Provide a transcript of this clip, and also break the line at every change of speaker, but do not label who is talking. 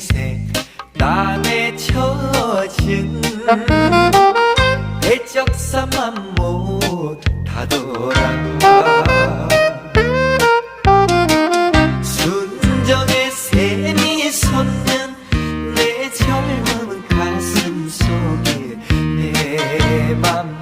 흰색 땀에 젖은 대적사만 못 하더라 순정의 샘이 솟는 내 젊은 가슴 속에 내맘